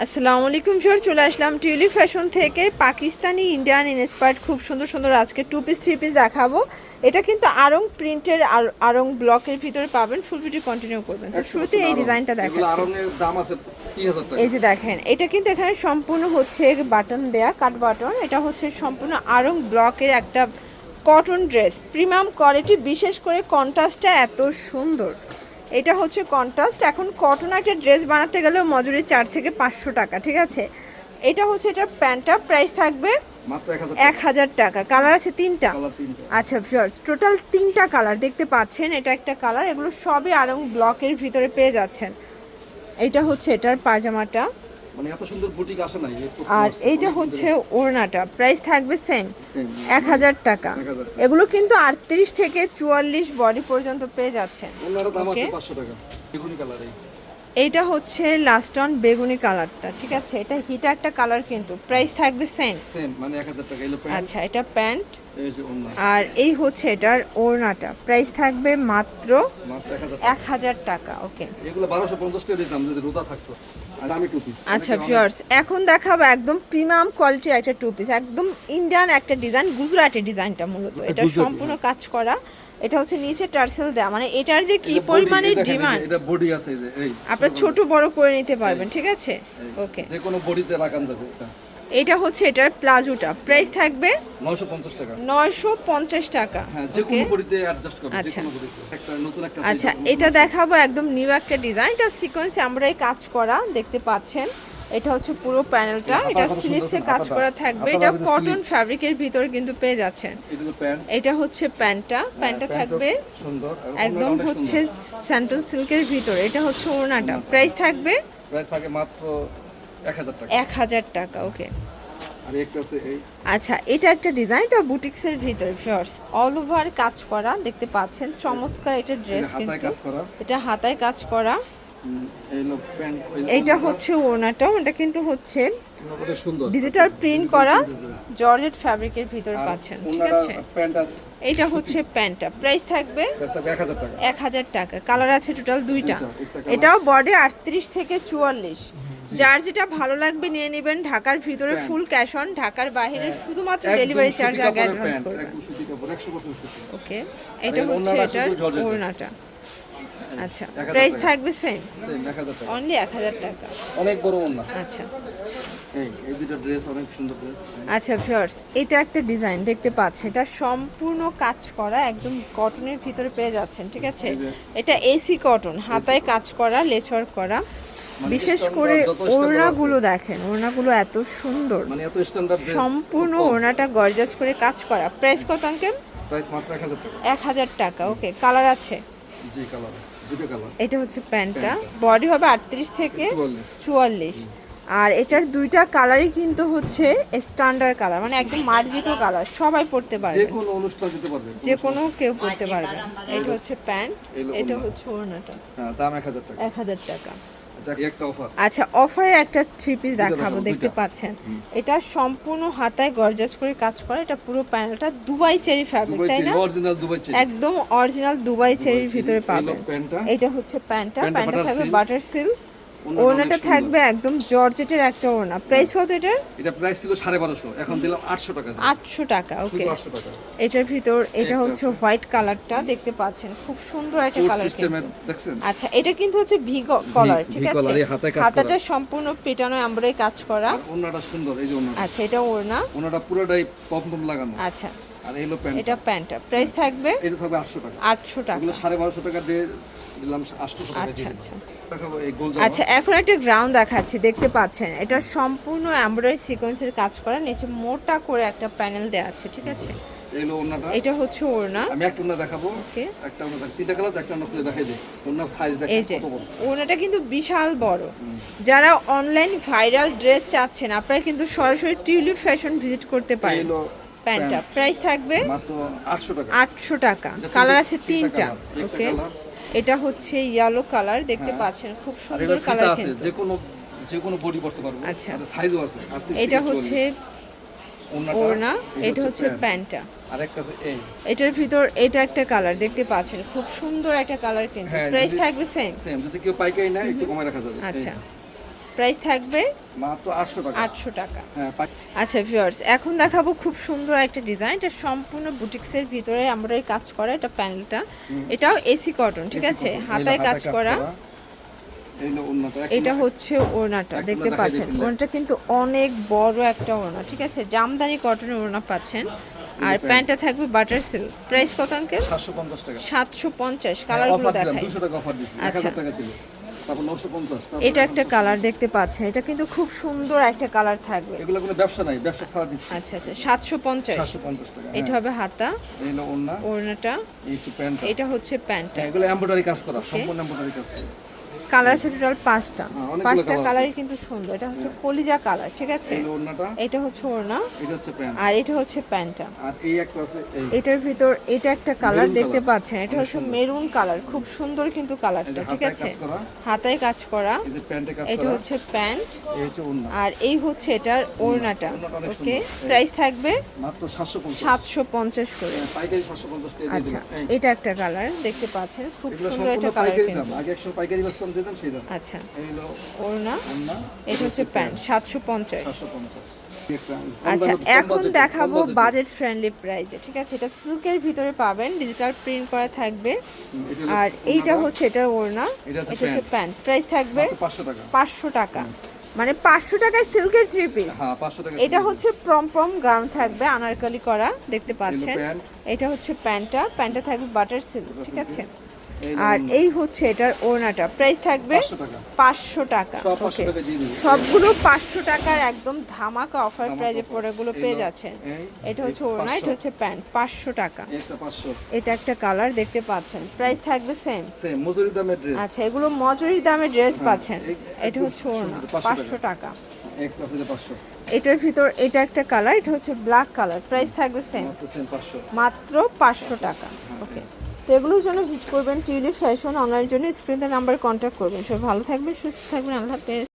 আসসালামু আলাইকুম স্যার চলে আসলাম টিউলি ফ্যাশন থেকে পাকিস্তানি ইন্ডিয়ান ইন্সপায়ার্ড খুব সুন্দর সুন্দর আজকে টু পিস থ্রি পিস দেখাবো। এটা কিন্তু আরং প্রিন্টের আরং ব্লকের ভিতরে পাবেন। ফুল ভিডিও কন্টিনিউ করবেন। তো শুরুতে এই ডিজাইনটা টাকা। এই যে দেখেন এটা কিন্তু এখানে সম্পূর্ণ হচ্ছে বাটন দেয়া কাট বাটন এটা হচ্ছে সম্পূর্ণ আরং ব্লকের একটা কটন ড্রেস প্রিমিয়াম কোয়ালিটি বিশেষ করে কন্ট্রাস্টটা এত সুন্দর। এটা হচ্ছে কন্ট্রাস্ট। এখন কটন একটা ড্রেস বানাতে গেলেও মজুরি চার থেকে পাঁচশো টাকা ঠিক আছে? এটা হচ্ছে এটার প্যান্টটা প্রাইস থাকবে এক হাজার টাকা। কালার আছে তিনটা? আচ্ছা ভিউয়ার্স টোটাল তিনটা কালার দেখতে পাচ্ছেন। এটা একটা কালার এগুলো সবই আরং ব্লকের ভিতরে পেয়ে যাচ্ছেন। এটা হচ্ছে এটার পাজামাটা মানে এত সুন্দর বুটিক আসে নাই আর এইটা হচ্ছে ওড়নাটা। প্রাইস থাকবে সেম এক হাজার টাকা। এগুলো কিন্তু আটত্রিশ থেকে চুয়াল্লিশ বডি পর্যন্ত পেয়ে যাচ্ছেন। এইটা হচ্ছে লাস্ট অন বেগুনি কালারটা ঠিক আছে? এটা হিটা একটা কালার কিন্তু। প্রাইস থাকবে সেম সেম মানে টাকা। আচ্ছা এটা প্যান্ট আর এই হচ্ছে এটার ওড়নাটা। প্রাইস থাকবে মাত্র এক হাজার টাকা। ওকে এগুলো বারোশো পঞ্চাশ টাকা দিতাম যদি রোজা থাকতো। আর টু পিস আচ্ছা ভিউয়ার্স এখন দেখাবো একদম প্রিমিয়াম কোয়ালিটির একটা টু পিস একদম ইন্ডিয়ান একটা ডিজাইন গুজরাটের ডিজাইনটা মূলত। এটা সম্পূর্ণ কাজ করা। এটা হচ্ছে নিচে টার্সেল দেওয়া মানে এটার যে কি পরিমাণে ডিমান্ড এটা বডি আছে এই আপনার ছোট বড় করে নিতে পারবেন ঠিক আছে? ওকে যে কোনো বডিতে লাগান যাবে এটা। এটা হচ্ছে এটার প্লাজোটা। প্রাইস থাকবে নয়শো পঞ্চাশ টাকা। নয়শো পঞ্চাশ টাকা। হ্যাঁ যে কোনো বডিতে অ্যাডজাস্ট করবে আচ্ছা। একটা নতুন একটা আচ্ছা এটা দেখাবো একদম নিউ একটা ডিজাইন এটা সিকোয়েন্সে আমরা এই কাজ করা দেখতে পাচ্ছেন। এটা হচ্ছে পুরো প্যানেলটা এটা স্লিভসে কাজ করা থাকবে। এটা কটন ফ্যাব্রিকের ভিতর কিন্তু পেয়ে যাচ্ছেন। এটা হচ্ছে প্যান্টটা প্যান্টটা থাকবে সুন্দর। একদম হচ্ছে। স্যান্টন সিল্কের ভিতর। এটা হচ্ছে ওড়নাটা। প্রাইস থাকবে প্রাইস থাকে মাত্র এক হাজার টাকা। ওকে আর একটা আছে এই। আচ্ছা এটা একটা ডিজাইন এটা বুটিক্সের ভিতরে ফিয়ার্স অল ওভার কাজ করা দেখতে পাচ্ছেন চমৎকার এটা ড্রেস কিন্তু। কাজ করা। এটা হাতায় কাজ করা। এইটা হচ্ছে ওড়নাটা ওটা কিন্তু হচ্ছে ডিজিটাল প্রিন্ট করা জর্জেট ফ্যাব্রিকের ভিতর পাচ্ছেন ঠিক আছে? এইটা হচ্ছে প্যান্টটা। প্রাইস থাকবে এক হাজার টাকা। কালার আছে টোটাল দুইটা। এটাও বডি আটত্রিশ থেকে চুয়াল্লিশ। যার যেটা ভালো লাগবে নিয়ে নেবেন। ঢাকার ভিতরে ফুল ক্যাশ অন ঢাকার বাইরে শুধুমাত্র ডেলিভারি চার্জ আগে অ্যাডভান্স প্যান্ট, করবেন একদম সুতি কাপড়, 100% সুতি। ওকে এটা হচ্ছে এটার ওড়নাটা। আচ্ছা প্রাইস থাকবে সেম Same, 1000 টাকা। অনলি এক হাজার টাকা। অনেক বড় ওড়না। আচ্ছা। আচ্ছা ভিউয়ার্স এটা একটা ডিজাইন দেখতে পাচ্ছেন। এটা সম্পূর্ণ কাজ করা একদম কটনের ভিতরে পেয়ে যাচ্ছেন ঠিক আছে? এটা এসি কটন হাতায় কাজ করা লেচওয়ার্ক করা। বিশেষ করে যত ওড়নাগুলো দেখেন ওড়নাগুলো এত সুন্দর। মানে এত সম্পূর্ণ ওড়নাটা গর্জাস করে কাজ করা। প্রাইস কত আঙ্কেল Price মাত্র 1000 টাকা। এক হাজার টাকা ওকে কালার আছে? জি, দুটো। এটা হচ্ছে প্যান্টটা। বডি হবে আটত্রিশ থেকে 44 চুয়াল্লিশ। আর এটার দুইটা কালারই কিন্তু হচ্ছে স্ট্যান্ডার্ড কালার মানে একদম মার্জিত কালার সবাই পড়তে যে পারবে। কোনো অনুষ্ঠান দিতে পারবে। যে কোনো কেউ পড়তে পারবে। এটা হচ্ছে প্যান্ট এটা হচ্ছে ওড়নাটা। হ্যাঁ, দাম 1000 টাকা। এক হাজার টাকা। আচ্ছা, অফারের একটা থ্রি পিস দেখাবো দেখতে পাচ্ছেন। এটা সম্পূর্ণ হাতায় গর্জাস করে কাজ করে এটা পুরো প্যানেলটা দুবাই চেরি ফ্যাব্রিক তাই না। একদম অরিজিনাল দুবাই চেরির ভিতরে পাবেন। এটা হচ্ছে প্যান্টটা প্যান্টটা থাকবে বাটার সিল্ক সুন্দর। থাকবে একদম জর্জেটের একটা ওড়না। প্রাইস কত এটার? এটা প্রাইস ছিল সাড়ে বারোশো এখন দিলাম আটশো টাকা। দিয়ে। আটশো টাকা ওকে শুধু আটশো টাকা। এটার ভিতর এটা হচ্ছে হোয়াইট কালারটা দেখতে পাচ্ছেন খুব সুন্দর একটা কালার সিস্টেমের দেখছেন? আচ্ছা এটা কিন্তু হচ্ছে ভি কলার ঠিক আছে? হাতাটা। সম্পূর্ণ পেটানো এমব্রয়ডারি কাজ করা। ওনাটা সুন্দর এই যে ওনা আচ্ছা এটা ওড়না। ওনাটা পুরোটাই পপ লাগানো। আচ্ছা আর এই হলো প্যান্ট এটা প্যান্টটা। প্রাইস থাকবে এটা থাকবে টাকা। আটশো টাকা। এগুলো সাড়ে বারোশো টাকা দিয়ে দিলাম আটশো টাকা আচ্ছা আচ্ছা। আচ্ছা এখন একটা গ্রাউন্ড দেখাচ্ছি দেখতে পাচ্ছেন। এটা সম্পূর্ণ এমব্রয়ডারি সিকোয়েন্সের কাজ করা নিচে মোটা করে একটা প্যানেল দেওয়া আছে ঠিক আছে? এটা হচ্ছে ওড়না। আমি একটা ওনা দেখাবো। একটা দেখ- তিনটা কালার একটা ওনা খুলে দেখাই দিই ওনার সাইজ কত বড়। ওড়নাটা কিন্তু বিশাল বড়। যারা অনলাইন ভাইরাল ড্রেস চাচ্ছেন আপনারা কিন্তু সরাসরি টিউলিপ ফ্যাশন ভিজিট করতে পারেন। প্যান্টটা। প্রাইস থাকবে আটশো টাকা। কালার আছে তিনটা ওকে? এটা হচ্ছে ইয়েলো কালার দেখতে হ্যাঁ। পাচ্ছেন খুব সুন্দর কালার কিন্তু যে কোনো যে কোনো বডি করতে পারব। আচ্ছা। সাইজও আছে এটা হচ্ছে ওড়না এটা হচ্ছে প্যান্টটা। এই। এটার ভিতর এটা একটা কালার দেখতে পাচ্ছেন খুব সুন্দর একটা কালার কিন্তু। হ্যাঁ, প্রাইস থাকবে সেম সেম যদি কেউ পাইকারি নেয় একটু কমে রাখা যাবে। আচ্ছা। প্রাইস থাকবে মাত্র আটশো টাকা। আটশো টাকা। হ্যাঁ আচ্ছা ভিউয়ার্স এখন দেখাবো খুব সুন্দর একটা ডিজাইন এটা সম্পূর্ণ বুটিক্সের ভিতরে আমরা এই কাজ করা এটা প্যানেলটা। এটাও এসি কটন ঠিক আছে? হাতায় কাজ করা। এটা হচ্ছে ওড়নাটা দেখতে পাচ্ছেন? ওড়নাটা কিন্তু অনেক বড় একটা ওড়না ঠিক আছে? জামদানি কটনের ওড়না পাচ্ছেন। আর প্যান্টটা থাকবে বাটার সিল্ক প্রাইস কত আঙ্কেল সাতশো পঞ্চাশ টাকা। সাতশো পঞ্চাশ কালারগুলো অফার দেখাই। টাকা অফার আচ্ছা। টাকা ছিল। তারপর এটা একটা কালার দেখতে পাচ্ছেন। এটা কিন্তু খুব সুন্দর একটা কালার থাকবে। এগুলো কোনো ব্যবসা নাই ব্যবসা ছাড়া দিচ্ছি। আচ্ছা আচ্ছা সাতশো পঞ্চাশ। সাতশো পঞ্চাশ টাকা এটা হ্যাঁ। হবে হাতা এই হলো ওন্না ওড়নাটা। এই প্যান্ট এটা হচ্ছে প্যান্টটা। এগুলো এমব্রয়ডারি কাজ করা সম্পূর্ণ এমব্রয়ডারি কাজ করা। কালার আছে টোটাল পাঁচটা। হ্যাঁ, পাঁচটা কালারই কিন্তু সুন্দর। এটা হচ্ছে কলিজা কালার ঠিক আছে? এটা হচ্ছে ওড়না। এটা হচ্ছে প্যান্ট। আর এটা হচ্ছে প্যান্টটা। আর এই একটা আছে এই। এটার ভিতর এটা একটা কালার দেখতে পাচ্ছেন। এটা হচ্ছে মেরুন কালার খুব সুন্দর কিন্তু কালারটা ঠিক আছে? হাতায় কাজ করা। এটা হচ্ছে প্যান্ট। আর এই হচ্ছে এটার ওড়নাটা। ওকে প্রাইস থাকবে মাত্র সাতশো পঞ্চাশ। করে। টাকা আচ্ছা এটা একটা কালার দেখতে পাচ্ছেন। খুব সুন্দর একটা কালার দাম সেই দাম। আচ্ছা। ওড়না এটা হচ্ছে প্যান্ট সাতশো পঞ্চাশ। আচ্ছা এখন দেখাবো বাজেট ফ্রেন্ডলি প্রাইসে ঠিক আছে? এটা সিল্কের ভিতরে পাবেন ডিজিটাল প্রিন্ট করা থাকবে। এটা আর এইটা হচ্ছে এটার ওড়না এটা এটা হচ্ছে প্যান্ট। প্রাইস থাকবে পাঁচশো টাকা। মানে পাঁচশো টাকায় সিল্কের থ্রি পিস এটা হচ্ছে প্রমপম গ্রাউন্ড থাকবে আনারকলি করা দেখতে পাচ্ছেন। এটা হচ্ছে প্যান্টটা প্যান্টটা থাকবে বাটার সিল্ক ঠিক আছে? আর এই হচ্ছে এটার ওড়নাটা। প্রাইস থাকবে পাঁচশো টাকা। সবগুলো পাঁচশো টাকার একদম ধামাকা অফার প্রাইজে এই পেয়ে যাচ্ছেন। এটা হচ্ছে ওড়না এটা হচ্ছে প্যান্ট পাঁচশো টাকা। এটা একটা কালার দেখতে পাচ্ছেন। প্রাইস থাকবে সেম মজুরি দামের আচ্ছা এগুলো মজুরির দামে ড্রেস পাচ্ছেন। এটা হচ্ছে ওড়না পাঁচশো টাকা। এটার ভিতর এটা একটা কালার এটা হচ্ছে ব্ল্যাক কালার প্রাইস থাকবে সেম মাত্র পাঁচশো। টাকা। ওকে তো এগুলোর জন্য ভিজিট করবেন টিউলিপ ফ্যাশন অনলাইনের জন্য স্ক্রিনের নাম্বার কন্ট্যাক্ট করবেন। সবাই ভালো থাকবেন, সুস্থ থাকবেন, আল্লাহ হাফেজ।